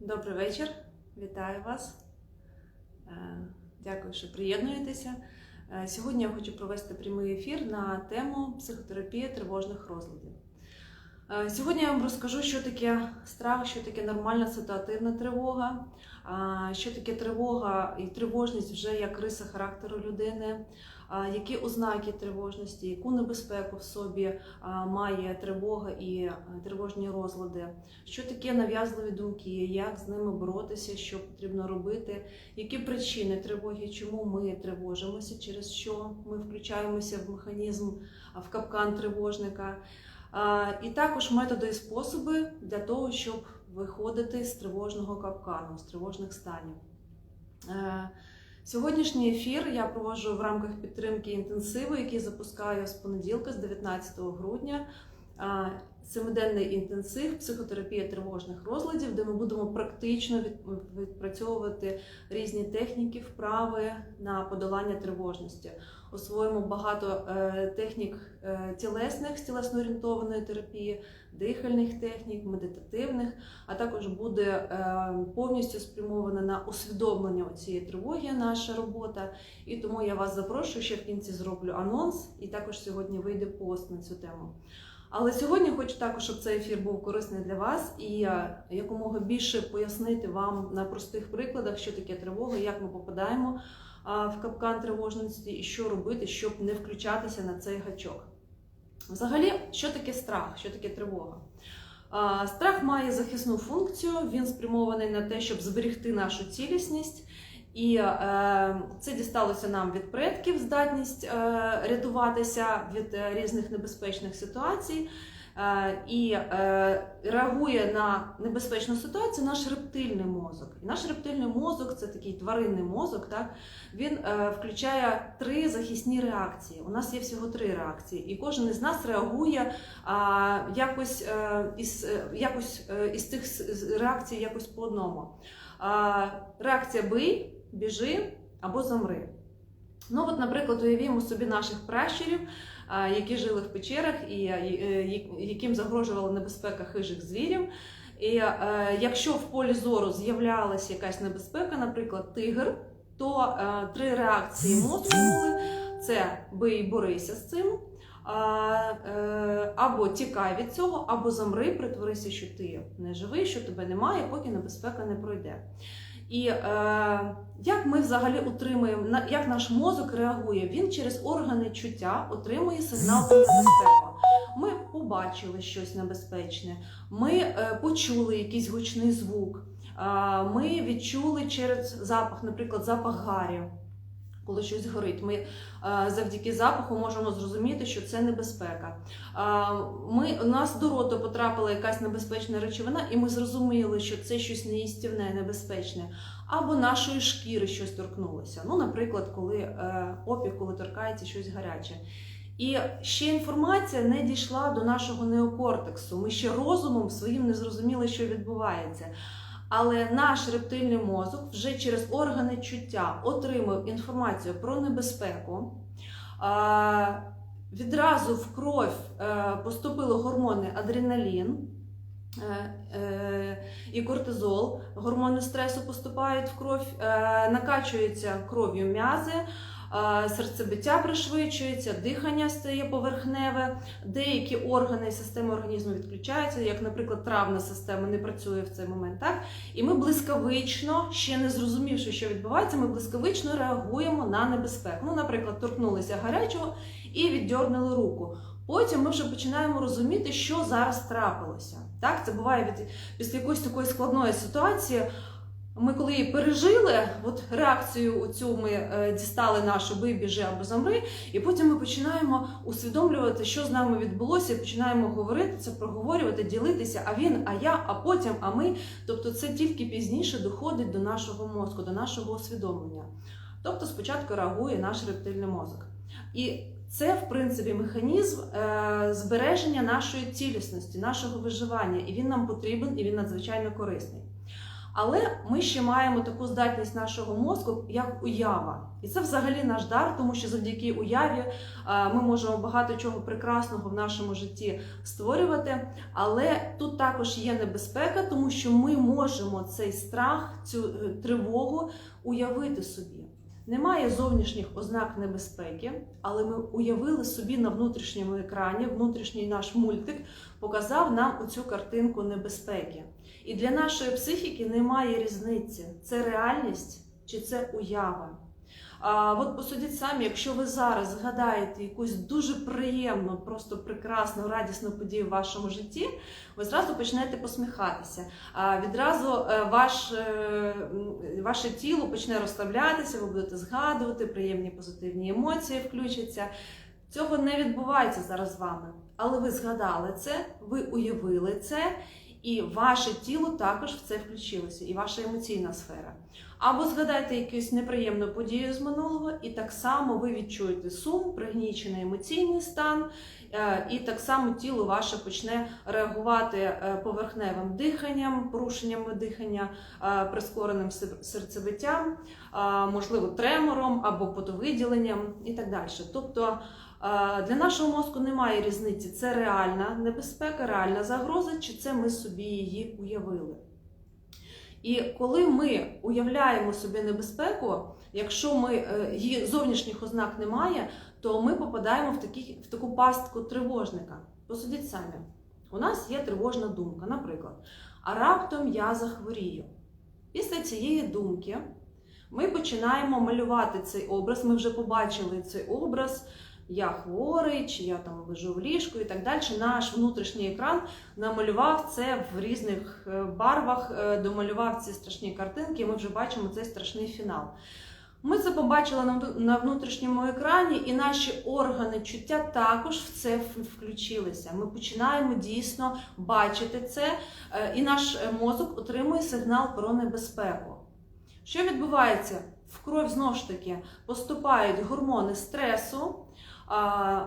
Добрий вечір, вітаю вас. Е, Дякую, що приєднуєтеся. Е, Сьогодні я хочу провести прямий ефір на тему психотерапія тривожних розладів. Е, Сьогодні я вам розкажу, що таке страх, що таке нормальна ситуативна тривога, що таке тривога і тривожність вже як риса характеру людини, які ознаки тривожності, яку небезпеку в собі має тривога і е, тривожні розлади, що таке нав'язливі думки, як з ними боротися, що потрібно робити, які причини тривоги, чому ми тривожимося, через що ми включаємося в механізм, в капкан тривожника. І також методи і способи для того, щоб виходити з тривожного капкану, з тривожних станів. Сьогоднішній ефір я проводжу в рамках підтримки інтенсиву, який запускаю з понеділка, з 19 грудня. Семиденний інтенсив, психотерапія тривожних розладів, де ми будемо практично відпрацьовувати різні техніки, вправи на подолання тривожності. Освоїмо багато е, технік е, тілесних з тілесно-орієнтованої терапії, дихальних технік, медитативних, а також буде е, повністю спрямована на усвідомлення цієї тривоги наша робота. І тому я вас запрошую, ще в кінці зроблю анонс, і також сьогодні вийде пост на цю тему. Але сьогодні хочу також, щоб цей ефір був корисний для вас і е, якомога більше пояснити вам на простих прикладах, що таке тривога, як ми попадаємо в капкан тривожності і що робити, щоб не включатися на цей гачок. Взагалі, що таке страх, що таке тривога? Страх має захисну функцію, він спрямований на те, щоб зберегти нашу цілісність. І е, це дісталося нам від предків здатність е, рятуватися від е, різних небезпечних ситуацій. Е, і е, реагує на небезпечну ситуацію наш рептильний мозок. І наш рептильний мозок це такий тваринний мозок. Так він е, включає три захисні реакції. У нас є всього три реакції, і кожен із нас реагує а, якось е, із е, якось е, із цих реакцій якось по одному. А, реакція бий, біжи або замри. Ну, от, наприклад, уявімо собі наших пращурів, які жили в печерах і е, яким загрожувала небезпека хижих звірів. І е, якщо в полі зору з'являлася якась небезпека, наприклад, тигр, то е, три реакції мозку були: це бий, борися з цим, або тікай від цього, або замри, притворися, що ти не живий, що тебе немає, поки небезпека не пройде. І е, як ми взагалі утримуємо, як наш мозок реагує? Він через органи чуття отримує сигнал про небезпеку. Ми побачили щось небезпечне, ми е, почули якийсь гучний звук, е, ми відчули через запах, наприклад, запах гарі. Коли щось горить, ми е, завдяки запаху можемо зрозуміти, що це небезпека. Е, Ми, у нас до роту потрапила якась небезпечна речовина, і ми зрозуміли, що це щось неїстівне, небезпечне, або нашої шкіри щось торкнулося. Ну, наприклад, коли е, опік, коли торкається щось гаряче. І ще інформація не дійшла до нашого неокортексу. Ми ще розумом своїм не зрозуміли, що відбувається. Але наш рептильний мозок вже через органи чуття отримав інформацію про небезпеку. Відразу в кров е, поступили гормони адреналін е, е, і кортизол. Гормони стресу поступають в кров, накачуються кров'ю м'язи, серцебиття пришвидшується, дихання стає поверхневе, деякі органи системи організму відключаються, як, наприклад, травна система не працює в цей момент. Так? І ми блискавично, ще не зрозумівши, що відбувається, ми блискавично реагуємо на небезпеку. Ну, наприклад, торкнулися гарячого і віддьорнули руку. Потім ми вже починаємо розуміти, що зараз трапилося. Так, це буває від після якоїсь такої складної ситуації. Ми коли пережили, от реакцію цю ми е, дістали нашу бий, біжи або замри, і потім ми починаємо усвідомлювати, що з нами відбулося, і починаємо говорити це, проговорювати, ділитися. А він, а я, а потім, а ми. Тобто, це тільки пізніше доходить до нашого мозку, до нашого усвідомлення. Тобто, спочатку реагує наш рептильний мозок. І це, в принципі, механізм е, збереження нашої цілісності, нашого виживання, і він нам потрібен, і він надзвичайно корисний. Але ми ще маємо таку здатність нашого мозку, як уява. І це взагалі наш дар, тому що завдяки уяві е, ми можемо багато чого прекрасного в нашому житті створювати. Але тут також є небезпека, тому що ми можемо цей страх, цю е, тривогу уявити собі. Немає зовнішніх ознак небезпеки, але ми уявили собі на внутрішньому екрані, внутрішній наш мультик показав нам оцю картинку небезпеки. І для нашої психіки немає різниці, це реальність чи це уява. А от посудіть самі, якщо ви зараз згадаєте якусь дуже приємну, просто прекрасну, радісну подію в вашому житті, ви зразу почнете посміхатися. А відразу е, ваш, е, ваше тіло почне розслаблятися, ви будете згадувати, приємні позитивні емоції включаться. Цього не відбувається зараз з вами. Але ви згадали це, ви уявили це, і ваше тіло також в це включилося, і ваша емоційна сфера. Або згадайте якусь неприємну подію з минулого, і так само ви відчуєте сум, пригнічений емоційний стан, е, і так само тіло ваше почне реагувати е, поверхневим диханням, порушеннями дихання, е, прискореним сер- серцебиттям, е, можливо, тремором або потовиділенням і так далі. Тобто для нашого мозку немає різниці, це реальна небезпека, реальна загроза, чи це ми собі її уявили. І коли ми уявляємо собі небезпеку, якщо ми е, її зовнішніх ознак немає, то ми попадаємо в, такі, в таку пастку тривожника. Посудіть самі, у нас є тривожна думка, наприклад, а раптом я захворію. Після цієї думки ми починаємо малювати цей образ. Ми вже побачили цей образ. Я хворий, чи я там лежу в ліжку і так далі. Наш внутрішній екран намалював це в різних е, барвах, е, домалював ці страшні картинки, і ми вже бачимо цей страшний фінал. Ми це побачили на внутрішньому екрані, і наші органи чуття також в це включилися. Ми починаємо дійсно бачити це, е, і наш мозок отримує сигнал про небезпеку. Що відбувається? В кров знову ж таки поступають гормони стресу.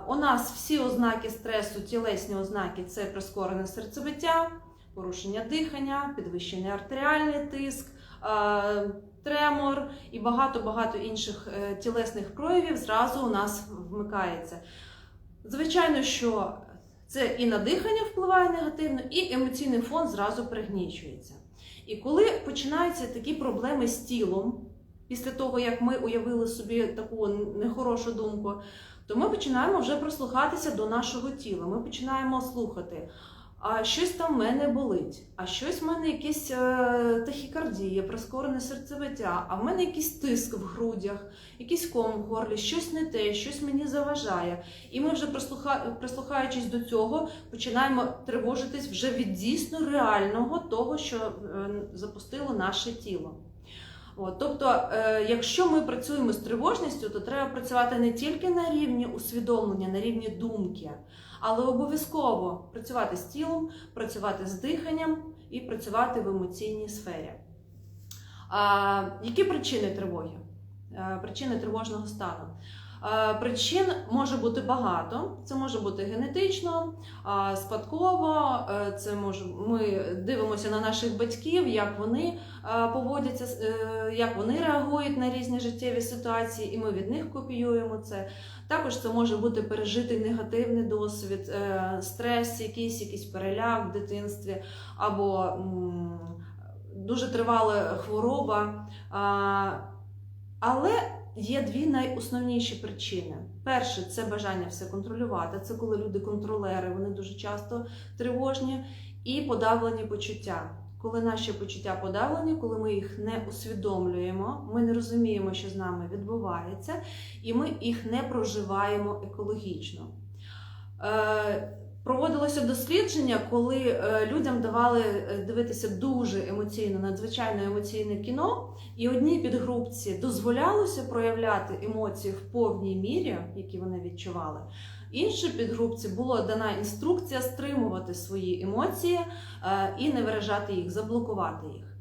У нас всі ознаки стресу, тілесні ознаки це прискорене серцебиття, порушення дихання, підвищений артеріальний тиск, тремор і багато-багато інших е, тілесних проявів зразу у нас вмикається. Звичайно, що це і на дихання впливає негативно, і емоційний фон зразу пригнічується. І коли починаються такі проблеми з тілом, після того як ми уявили собі таку нехорошу думку, то ми починаємо вже прислухатися до нашого тіла. Ми починаємо слухати. А щось там в мене болить, а щось в мене якісь е, тахікардія, прискорене серцебиття, а в мене якийсь тиск в грудях, якийсь ком в горлі, щось не те, щось мені заважає. І ми вже прислуха... прислухаючись до цього, починаємо тривожитись вже від дійсно реального того, що е, запустило наше тіло. От, тобто, е, якщо ми працюємо з тривожністю, то треба працювати не тільки на рівні усвідомлення, на рівні думки, але обов'язково працювати з тілом, працювати з диханням і працювати в емоційній сфері. А, які причини тривоги? Е, Причини тривожного стану. Е, Причин може бути багато. Це може бути генетично, спадково. е, Це може ми дивимося на наших батьків, як вони е, поводяться, е, як вони реагують на різні життєві ситуації, і ми від них копіюємо це. Також це може бути пережитий негативний досвід, е, стрес, якийсь, якийсь переляк в дитинстві, або дуже тривала хвороба. Але є дві найосновніші причини. Перше це бажання все контролювати. Це коли люди контролери, вони дуже часто тривожні, і подавлені почуття. Коли наші почуття подавлені, коли ми їх не усвідомлюємо, ми не розуміємо, що з нами відбувається, і ми їх не проживаємо екологічно. Е, Проводилося дослідження, коли е, людям давали е, дивитися дуже емоційно, надзвичайно емоційне кіно, і одній підгрупці дозволялося проявляти емоції в повній мірі, які вони відчували. Іншій підгрупці була дана інструкція стримувати свої емоції е, і не виражати їх, заблокувати їх.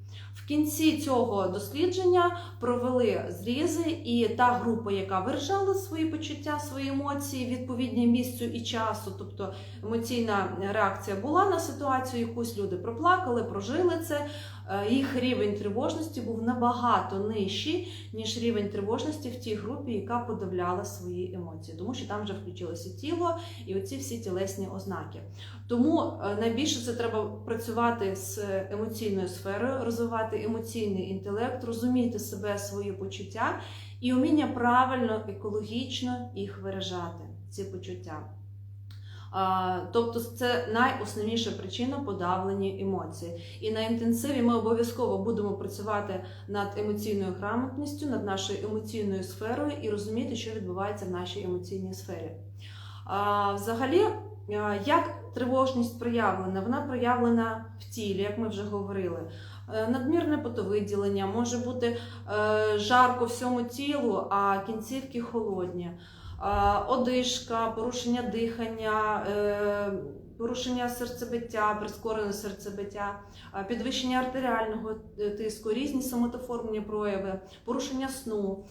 Кінці цього дослідження провели зрізи, і та група, яка виражала свої почуття, свої емоції відповідні місцю і часу, тобто емоційна реакція була на ситуацію, якусь люди проплакали, прожили це. Е, Їх рівень тривожності був набагато нижчий, ніж рівень тривожності в тій групі, яка подавляла свої емоції, тому що там вже включилося тіло і оці всі тілесні ознаки. Тому е, найбільше це треба працювати з емоційною сферою, розвивати емоційний інтелект, розуміти себе, свої почуття і вміння правильно, екологічно їх виражати, ці почуття. Тобто це найосновніша причина подавлення емоцій. І на інтенсиві ми обов'язково будемо працювати над емоційною грамотністю, над нашою емоційною сферою і розуміти, що відбувається в нашій емоційній сфері. Взагалі, як тривожність проявлена? Вона проявлена в тілі, як ми вже говорили. Е, Надмірне потовиділення, може бути е, жарко всьому тілу, а кінцівки холодні. А, Одишка, порушення дихання, е, порушення серцебиття, прискорене серцебиття, підвищення артеріального е, тиску, різні соматоформні прояви, порушення сну.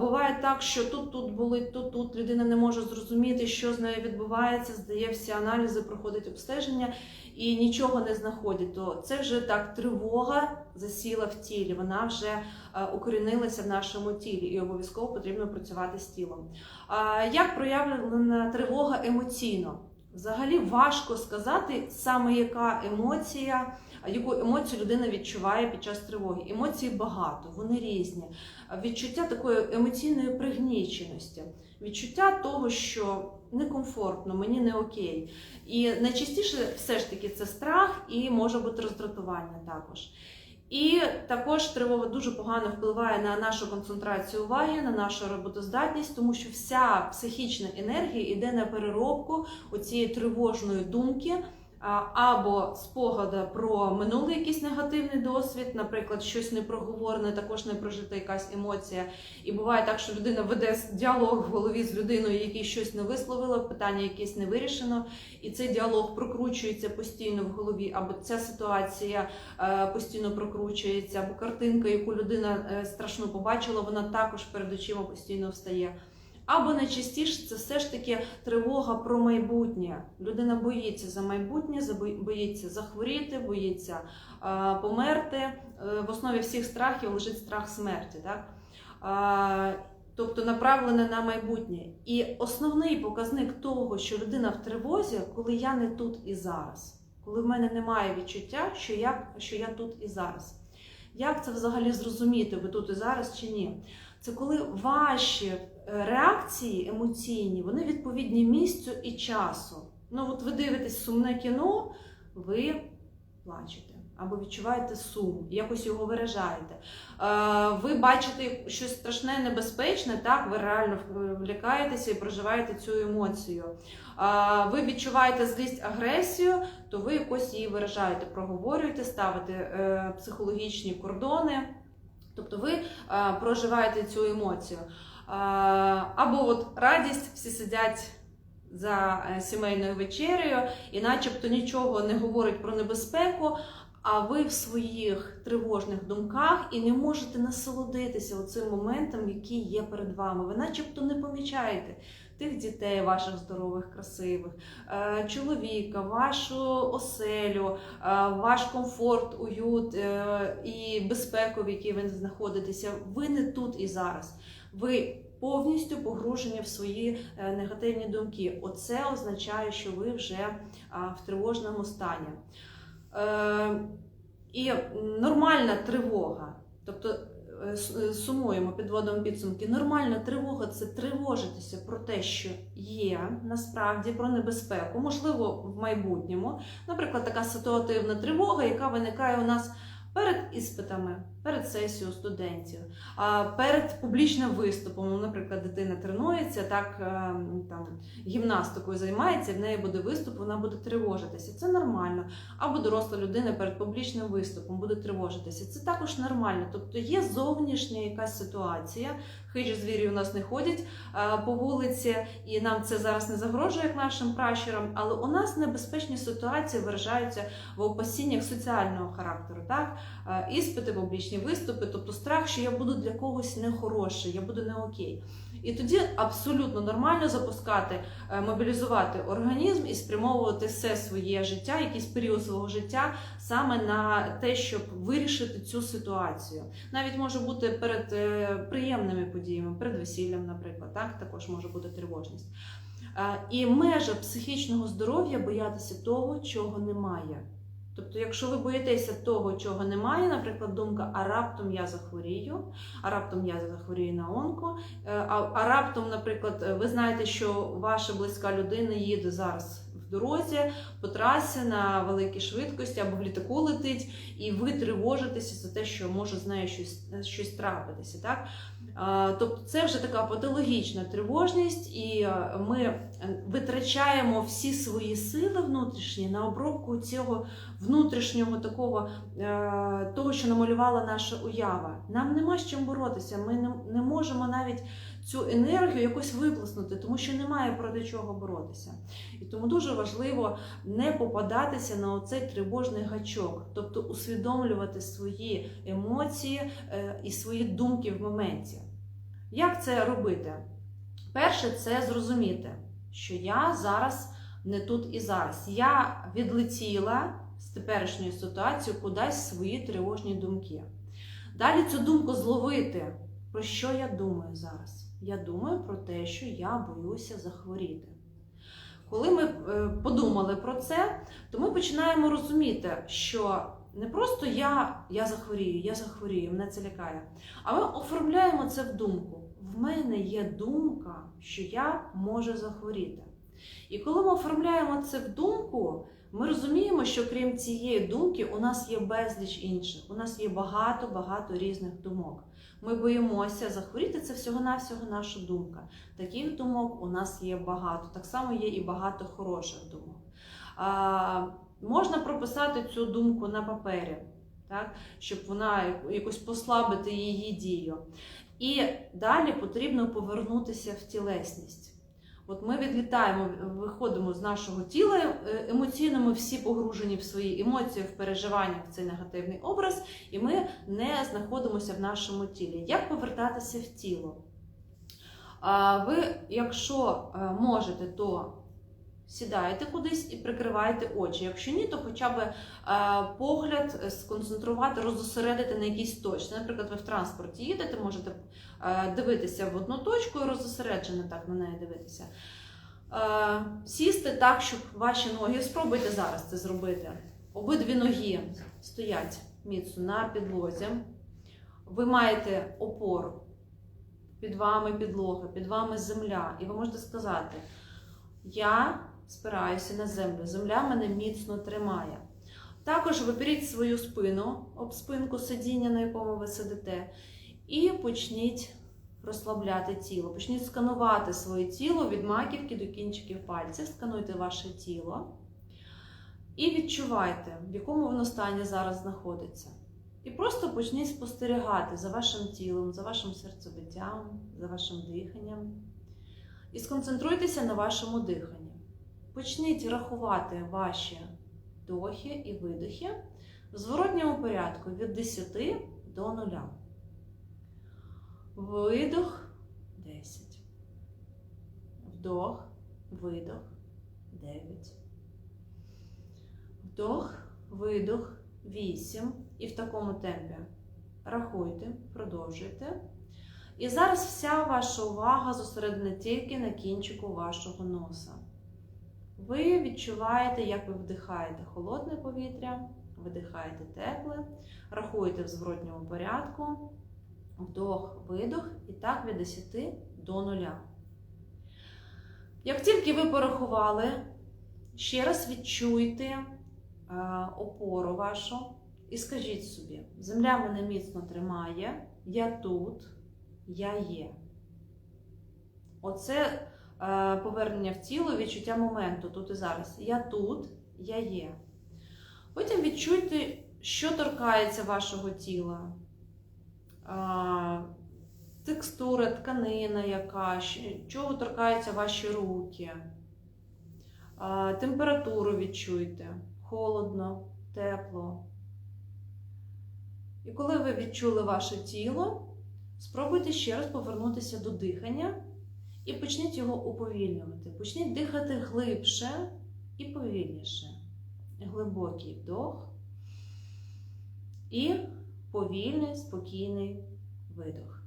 Буває так, що тут тут болить, тут тут людина не може зрозуміти, що з нею відбувається, здає всі аналізи, проходить обстеження і нічого не знаходить. То це вже так тривога засіла в тілі, вона вже е, укорінилася в нашому тілі, і обов'язково потрібно працювати з тілом. Як проявлена тривога емоційно? Взагалі важко сказати саме яка емоція, яку емоцію людина відчуває під час тривоги. Емоцій багато, вони різні. Відчуття такої емоційної пригніченості, відчуття того, що некомфортно, мені не окей. І найчастіше все ж таки це страх і може бути роздратування також. І також тривога дуже погано впливає на нашу концентрацію уваги, на нашу роботоздатність, тому що вся психічна енергія йде на переробку оцієї тривожної думки. Або спогада про минулий якийсь негативний досвід, наприклад, щось непроговорене, також не прожита якась емоція. І буває так, що людина веде діалог в голові з людиною, який щось не висловила, питання якесь не вирішено, і цей діалог прокручується постійно в голові, або ця ситуація е, постійно прокручується, або картинка, яку людина е, страшно побачила, вона також перед очима постійно встає. Або найчастіше це все ж таки тривога про майбутнє. Людина боїться за майбутнє, боїться захворіти, боїться померти. Е, в основі всіх страхів лежить страх смерті. Так? Тобто направлене на майбутнє. І основний показник того, що людина в тривозі, коли я не тут і зараз, коли в мене немає відчуття, що я, що я тут і зараз. Як це взагалі зрозуміти, ви тут і зараз чи ні? Це коли ваші реакції емоційні, вони відповідні місцю і часу. Ну, от ви дивитесь сумне кіно, ви плачете або відчуваєте сум, якось його виражаєте. Е, Ви бачите щось страшне, небезпечне, так, ви реально е, лякаєтеся і проживаєте цю емоцію. Е, Ви відчуваєте злість, агресію, то ви якось її виражаєте, проговорюєте, ставите е, психологічні кордони. Тобто ви е, проживаєте цю емоцію. Або от радість, всі сидять за е, сімейною вечерею, і начебто нічого не говорить про небезпеку, а ви в своїх тривожних думках і не можете насолодитися оцим моментом, який є перед вами. Ви начебто не помічаєте тих дітей, ваших здорових, красивих, е, чоловіка, вашу оселю, е, ваш комфорт, уют і безпеку, в якій ви знаходитеся. Ви не тут і зараз. Ви повністю погружені в свої е, негативні думки. Оце означає, що ви вже в тривожному стані. Е, І нормальна тривога, тобто е, сумуємо, підводимо підсумки. Нормальна тривога це тривожитися про те, що є насправді про небезпеку, можливо, в майбутньому. Наприклад, така ситуативна тривога, яка виникає у нас перед іспитами, перед сесією студентів, перед публічним виступом. Ну, Наприклад, дитина тренується, так е, там гімнастикою займається, в неї буде виступ, вона буде тривожитися. Це нормально. Або доросла людина перед публічним виступом буде тривожитися. Це також нормально. Тобто є зовнішня якась ситуація. Хижі звірі у нас не ходять е, по вулиці, і нам це зараз не загрожує як нашим пращурам, але у нас небезпечні ситуації виражаються в опасіннях соціального характеру. Так? Е, Іспити, публічні виступи, тобто страх, що я буду для когось нехороший, я буду не окей. І тоді абсолютно нормально запускати, е, мобілізувати організм і спрямовувати все своє життя, якийсь період свого життя саме на те, щоб вирішити цю ситуацію. Навіть може бути перед е, приємними подіями, перед весіллям, наприклад, так також може бути тривожність. І межа психічного здоров'я боятися того, чого немає. Тобто, якщо ви боїтеся того, чого немає, наприклад, думка, а раптом я захворію, а раптом я захворію на онко, е, а, раптом, наприклад, е, ви знаєте, що ваша близька людина їде зараз в дорозі по трасі на великій швидкості або в літаку летить, і ви тривожитеся за те, що може з нею щось, щось трапитися. Так? Тобто це вже така патологічна тривожність, і е, ми е, витрачаємо всі свої сили внутрішні на обробку цього внутрішнього такого, е, того, що намалювала наша уява. Нам нема з чим боротися. Ми не можемо навіть цю енергію якось виплеснути, тому що немає проти чого боротися. І тому дуже важливо не попадатися на оцей тривожний гачок, тобто усвідомлювати свої емоції е, і свої думки в моменті. Як це робити? Перше, це зрозуміти, що я зараз не тут і зараз. Я відлетіла з теперішньої ситуації кудись свої тривожні думки. Далі цю думку зловити. Про що я думаю зараз? Я думаю про те, що я боюся захворіти. Коли ми е, подумали про це, то ми починаємо розуміти, що не просто я, я захворію, я захворію, мене це лякає, а ми оформляємо це в думку. В мене є думка, що я можу захворіти. І коли ми оформляємо це в думку, ми розуміємо, що крім цієї думки, у нас є безліч інших. У нас є багато-багато різних думок. Ми боїмося захворіти, це всього-навсього наша думка. Таких думок у нас є багато. Так само є і багато хороших думок. А, Можна прописати цю думку на папері, так, щоб вона якось послабити її дію. І далі потрібно повернутися в тілесність. От ми відлітаємо, виходимо з нашого тіла е, емоційно, ми всі погружені в свої емоції, в переживання в цей негативний образ, і ми не знаходимося в нашому тілі. Як повертатися в тіло? Ви, якщо е, можете, то сідаєте кудись і прикриваєте очі. Якщо ні, то хоча б е, погляд сконцентрувати, роззосередити на якійсь точці. Наприклад, ви в транспорті їдете, можете е, дивитися в одну точку і роззосереджено так на неї дивитися. Е, Сісти так, щоб ваші ноги, спробуйте зараз це зробити. Обидві ноги стоять міцно на підлозі. Ви маєте опору. Під вами підлога, під вами земля. І ви можете сказати: Я спираюся на землю, земля мене міцно тримає. Також виберіть свою спину, об спинку сидіння, на якому ви сидите, і почніть розслабляти тіло. Почніть сканувати своє тіло від маківки до кінчиків пальців, скануйте ваше тіло і відчувайте, в якому воно стані зараз знаходиться. І просто почніть спостерігати за вашим тілом, за вашим серцебиттям, за вашим диханням. І сконцентруйтеся на вашому диханні. Почніть рахувати ваші вдохи і видохи в зворотньому порядку від 10 до 0. Видох 10. Вдох, видох 9. Вдох, видох 8. І в такому темпі рахуйте, продовжуйте. І зараз вся ваша увага зосередена тільки на кінчику вашого носа. Ви відчуваєте, як ви вдихаєте холодне повітря, видихаєте тепле, рахуєте в зворотньому порядку, вдох, видох, і так від 10 до 0. Як тільки ви порахували, ще раз відчуйте е, опору вашу і скажіть собі: земля мене міцно тримає, я тут, я є. Оце повернення в тіло, відчуття моменту тут і зараз. Я тут, я є. Потім відчуйте, що торкається вашого тіла. Е, текстура, тканина яка, чого торкаються ваші руки. Е, температуру відчуйте. Холодно, тепло. І коли ви відчули ваше тіло, спробуйте ще раз повернутися до дихання і почніть його уповільнювати. Почніть дихати глибше і повільніше. Глибокий вдох і повільний, спокійний видох.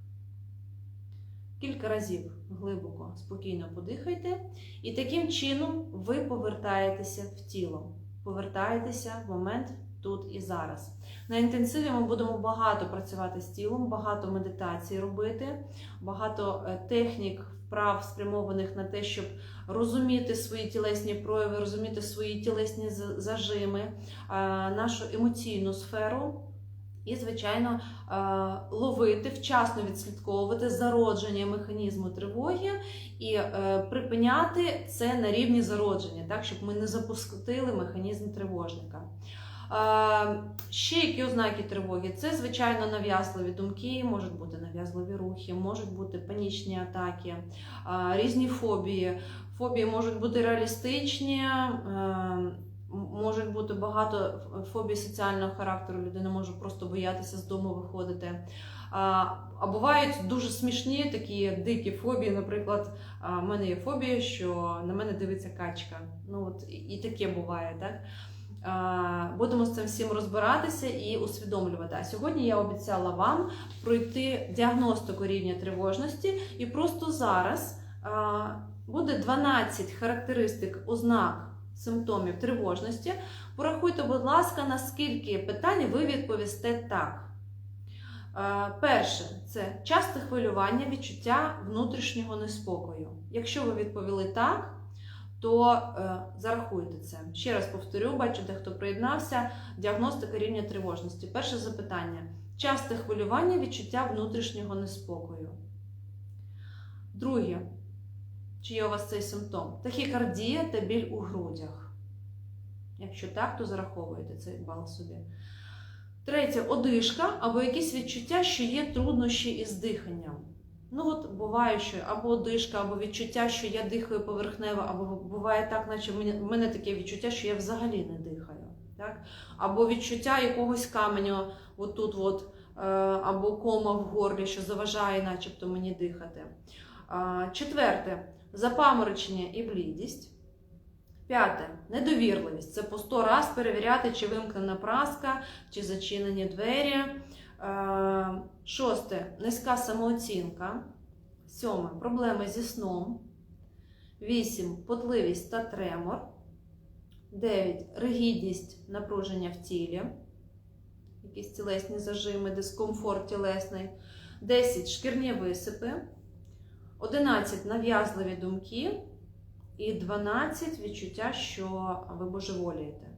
Кілька разів глибоко, спокійно подихайте, і таким чином ви повертаєтеся в тіло, повертаєтеся в момент тут і зараз. На інтенсиві ми будемо багато працювати з тілом, багато медитацій робити, багато е, технік, вправ спрямованих на те, щоб розуміти свої тілесні прояви, розуміти свої тілесні зажими, нашу емоційну сферу. І, звичайно, ловити, вчасно відслідковувати зародження механізму тривоги і е, припиняти це на рівні зародження, так, щоб ми не запустили механізм тривожника. Е, Ще які ознаки тривоги? Це, звичайно, нав'язливі думки, можуть бути нав'язливі рухи, можуть бути панічні атаки, е, різні фобії. Фобії можуть бути реалістичні, е, можуть бути багато фобій соціального характеру. Людина може просто боятися з дому виходити. А, бувають дуже смішні такі дикі фобії. Наприклад, в мене є фобія, що на мене дивиться качка. Ну от і таке буває, так? Будемо з цим всім розбиратися і усвідомлювати. А сьогодні я обіцяла вам пройти діагностику рівня тривожності, і просто зараз буде 12 характеристик ознак симптомів тривожності. Порахуйте, будь ласка, на скільки питань ви відповісте так. Перше це часте хвилювання, відчуття внутрішнього неспокою. Якщо ви відповіли так, то е, зарахуйте це. Ще раз повторю, бачу, де хто приєднався. Діагностика рівня тривожності. Перше запитання: часте хвилювання, відчуття внутрішнього неспокою. Друге. Чи є у вас цей симптом? Тахікардія та біль у грудях. Якщо так, то зараховуєте цей бал собі. Третє одишка або якісь відчуття, що є труднощі із диханням. Ну, от буває, що або одишка, або відчуття, що я дихаю поверхнево, або буває так, наче в мене, таке відчуття, що я взагалі не дихаю. Так? Або відчуття якогось каменю, отут, от, е, або кома в горлі, що заважає, начебто мені дихати. Четверте запаморочення і блідість. П'яте недовірливість. Це по 100 раз перевіряти, чи вимкнена праска, чи зачинені двері. Е, Шосте низька самооцінка. Сьоме проблеми зі сном. Вісім потливість та тремор. 9. Ригідність напруження в тілі. Якісь тілесні зажими, дискомфорт тілесний. 10. Шкірні висипи. 11 нав'язливі думки і 12 відчуття, що ви божеволієте.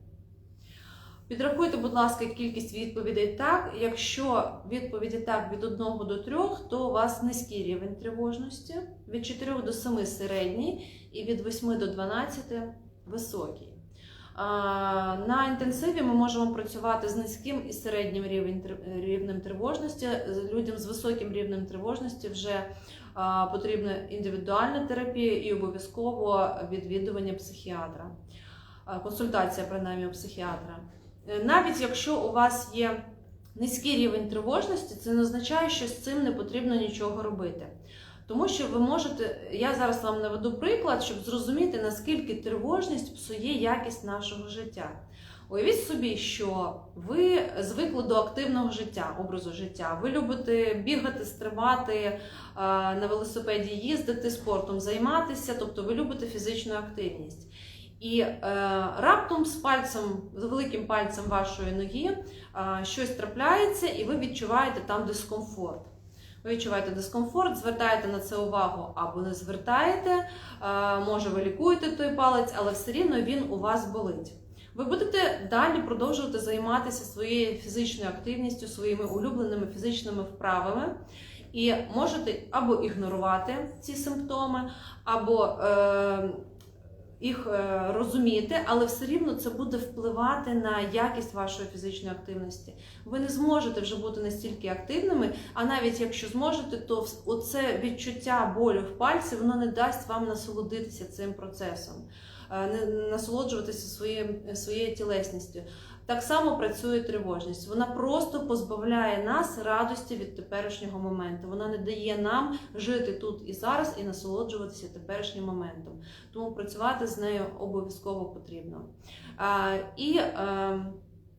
Підрахуйте, будь ласка, кількість відповідей так. Якщо відповіді так від 1 до 3, то у вас низький рівень тривожності, від 4 до 7 середній і від 8 до 12 високий. На інтенсиві ми можемо працювати з низьким і середнім рівнем тривожності. Людям з високим рівнем тривожності вже потрібна індивідуальна терапія і обов'язково відвідування психіатра, консультація принаймні у психіатра. Е, Навіть якщо у вас є низький рівень тривожності, це не означає, що з цим не потрібно нічого робити. Тому що ви можете, я зараз вам наведу приклад, щоб зрозуміти, наскільки тривожність псує якість нашого життя. Уявіть собі, що ви звикли до активного життя, образу життя. Ви любите бігати, стрибати, е, на велосипеді їздити, спортом займатися, тобто ви любите фізичну активність. І е, раптом з пальцем, з великим пальцем вашої ноги е, щось трапляється, і ви відчуваєте там дискомфорт. Ви відчуваєте дискомфорт, звертаєте на це увагу або не звертаєте, е, може ви лікуєте той палець, але все рівно він у вас болить. Ви будете далі продовжувати займатися своєю фізичною активністю, своїми улюбленими фізичними вправами, і можете або ігнорувати ці симптоми, або е, їх е, розуміти, але все рівно це буде впливати на якість вашої фізичної активності. Ви не зможете вже бути настільки активними, а навіть якщо зможете, то оце відчуття болю в пальці воно не дасть вам насолодитися цим процесом, е, насолоджуватися своєю, своєю тілесністю. Так само працює тривожність. Вона просто позбавляє нас радості від теперішнього моменту. Вона не дає нам жити тут і зараз і насолоджуватися теперішнім моментом. Тому працювати з нею обов'язково потрібно. А, і е,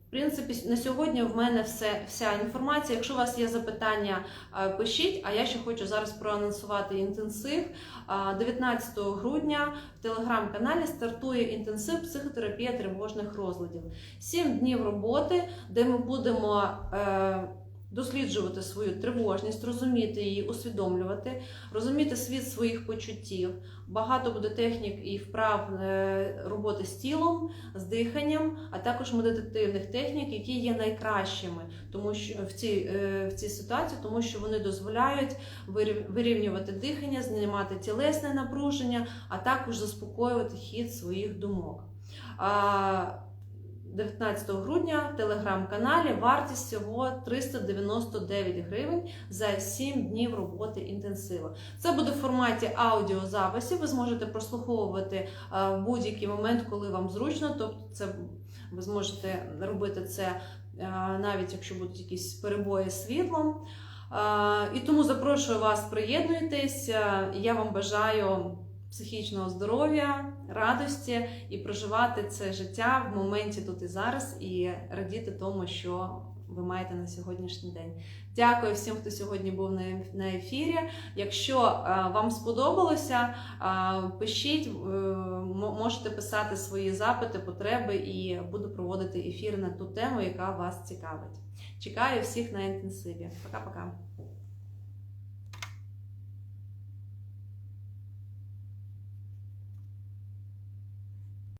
принципі, на сьогодні в мене все, вся інформація. Якщо у вас є запитання, е, пишіть. А я ще хочу зараз проанонсувати інтенсив. 19 грудня в телеграм-каналі стартує інтенсив психотерапія тривожних розладів. Сім днів роботи, де ми будемо е, досліджувати свою тривожність, розуміти її, усвідомлювати, розуміти світ своїх почуттів. Багато буде технік і вправ е, роботи з тілом, з диханням, а також медитативних технік, які є найкращими, тому що в цій, е, в цій ситуації, тому що вони дозволяють вирів- вирівнювати дихання, знімати тілесне напруження, а також заспокоювати хід своїх думок. А 19 грудня в телеграм-каналі вартість всього 399 гривень за 7 днів роботи інтенсива. Це буде в форматі аудіозаписів. Ви зможете прослуховувати е, в будь-який момент, коли вам зручно. Тобто, це ви зможете робити це е, навіть якщо будуть якісь перебої з світлом. Е, І тому запрошую вас, приєднуйтесь. Е, Я вам бажаю психічного здоров'я, радості і проживати це життя в моменті тут і зараз, і радіти тому, що ви маєте на сьогоднішній день. Дякую всім, хто сьогодні був на ефірі. Якщо е, вам сподобалося, е, пишіть, е, можете писати свої запити, потреби, і буду проводити ефір на ту тему, яка вас цікавить. Чекаю всіх на інтенсиві. Пока-пока.